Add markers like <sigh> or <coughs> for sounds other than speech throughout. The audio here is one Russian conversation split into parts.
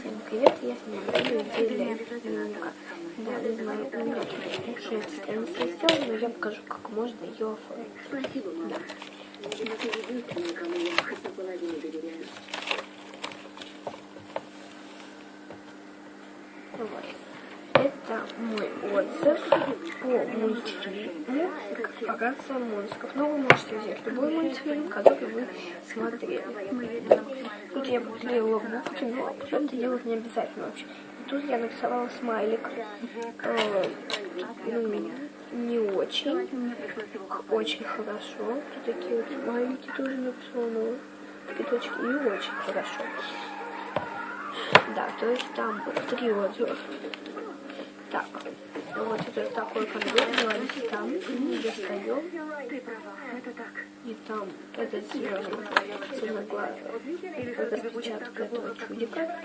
Всем привет, я видео для дневника. Да, у меня эта страница сделана, но я покажу, как можно ее оформить. Спасибо. Да. Это единственное, кому я хоть наполовину доверяю. Вот. Это мой отзыв по мультфильму «Показ монстров». Но вы можете взять любой мультфильм, который вы смотрели. Тут я поклеила буквы, но это делать не обязательно вообще. И тут я нарисовала смайлик. Ну, не очень, очень хорошо. Тут такие вот смайлики тоже написаны. Цветочки не очень хорошо. Да, то есть там три отзыва. Так, вот такой конверт, два листа, достаем. Ты права, это так. И там этот зеленый цветноглазый, это распечатка этого чудика,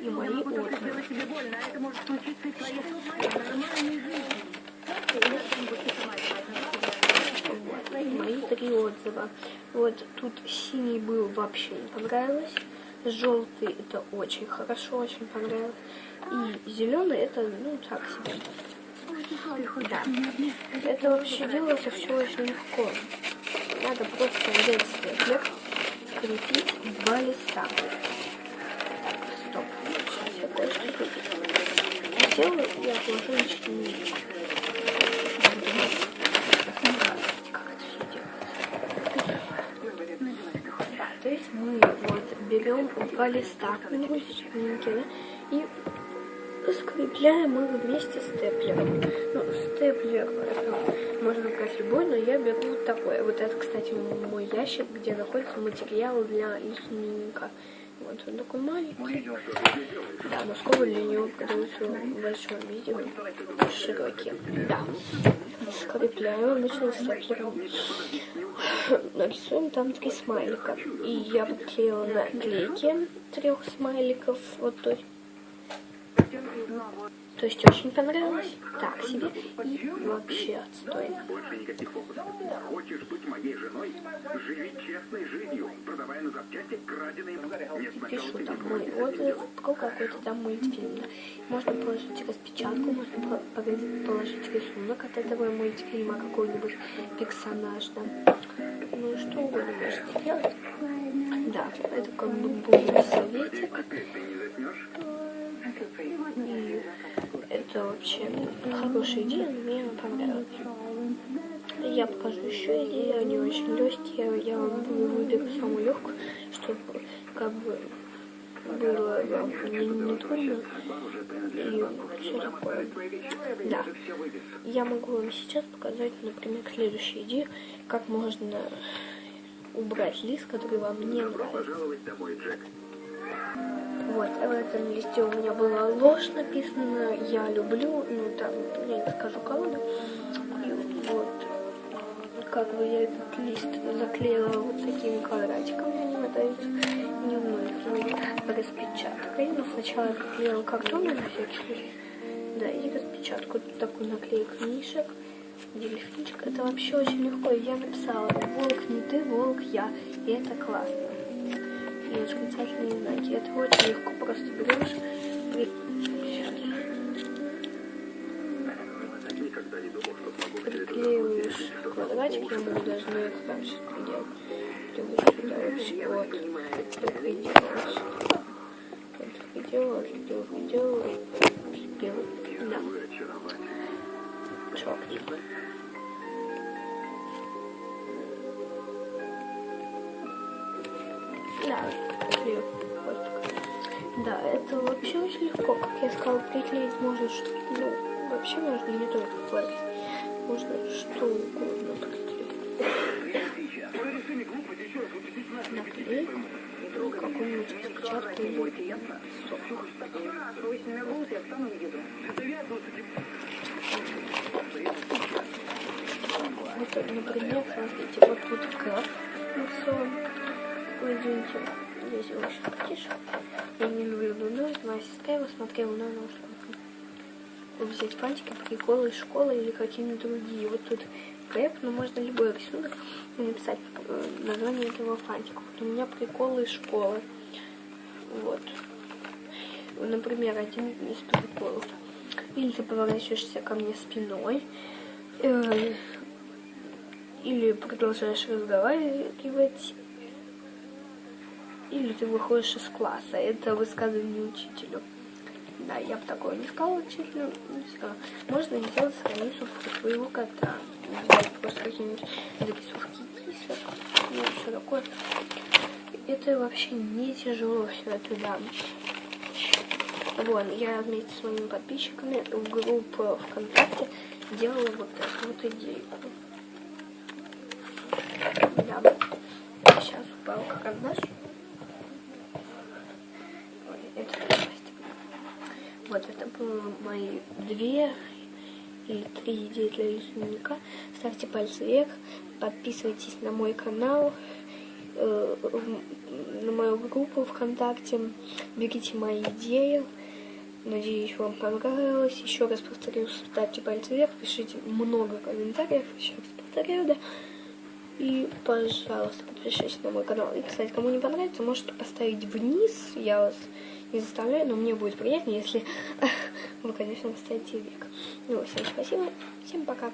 и мои отзывы. А и в твоей нормальной жизни. Вот, и мои три отзыва. Вот тут синий был вообще не понравилось. Желтый это очень хорошо, очень понравилось. И зеленый это, ну, так себе. Да. Это вообще делается все очень легко. Надо просто взять степлер, скрепить два листа. Стоп. Сейчас я кое-что сделаю и отложу Как это все делается? Да, то есть мы вот берем два листа, и скрепляем их вместе степлером. Ну, степлер э, можно брать любой, но я беру вот такой. Вот это, кстати, мой ящик, где находится материал для их. Вот он такой маленький. Да, но скоро для него продаются в большом видео широкие. Да. Скрепляем обычно степлером. <coughs> Нарисуем там три смайлика. И я подклеила наклейки трех смайликов. Вот есть то есть очень понравилось, так себе, и вообще отстойно. Больше никаких опытов. Хочешь быть моей женой? Живи честной жизнью, продавая на запчасти краденые. Нет, ты там мой отзыв про какой-то там мультфильм. да. Можно положить распечатку, можно по- по- положить рисунок от этого мультфильма, какой-нибудь персонаж, да. Ну, что угодно можете делать. Да, это как бы был советик. Опять ты не заснешь? И это вообще хорошая идея, но мне она понравилась. Я покажу еще идеи, они очень легкие. Я выберу самую легкую, чтобы как бы было вам не, не трудно и все такое. Да. Я могу вам сейчас показать, например, следующую идею, как можно убрать лист, который вам не нравится. Вот, а в этом листе у меня была ложь написана, я люблю, ну там, я не скажу кого, да. И вот, как бы я этот лист заклеила вот такими квадратиками, они мотаются немногими распечаткой. Но сначала я приклеила картоном на всякий случай. Да, и распечатку, тут такую наклейку книжек, дельфинчик. Это вообще очень легко. Я написала, волк не ты, волк я. И это классно и восклицательные знаки. Это очень легко, просто берешь, при... Приклеиваешь квадратик, я могу даже на экран сейчас приделать. Делаешь сюда вообще, вот, так Да. Да, это вообще очень легко. Как я сказала, приклеить можно что ну, вообще можно не только хвостик. Можно что угодно приклеить. Наклейку, какую-нибудь распечатку или. Вот, например, смотрите, вот тут нарисован. Ой, извините, здесь его еще потише. Я не люблю дурную, моя сестра его смотрела, она ушла. Взять фантики, приколы из школы или какие-нибудь другие. Вот тут крэп, но можно любой рисунок написать э, название этого фантика. Вот у меня приколы из школы. Вот. например, один из приколов. Или ты поворачиваешься ко мне спиной, э, или продолжаешь разговаривать, или ты выходишь из класса. Это высказывание учителю. Да, я бы такое не сказала учителю. Сказала. Можно сделать страницу своего кота. Взять просто какие-нибудь зарисовки кисок, ну, все такое. Это вообще не тяжело все это, да. Вон, я вместе с моими подписчиками в группу ВКонтакте делала вот эту вот идейку. Да. Сейчас упал карандаш. Ой, это пластик. Вот это было мои две или три идеи для лесника. Ставьте пальцы вверх, подписывайтесь на мой канал, э, на мою группу ВКонтакте, берите мои идеи. Надеюсь, вам понравилось. Еще раз повторю, ставьте пальцы вверх, пишите много комментариев. Еще раз повторяю, да. И, пожалуйста, подпишитесь на мой канал. И, кстати, кому не понравится, можете поставить вниз. Я вас не заставляю, но мне будет приятнее, если <laughs> вы, конечно, поставите вверх. Ну, всем спасибо. Всем пока.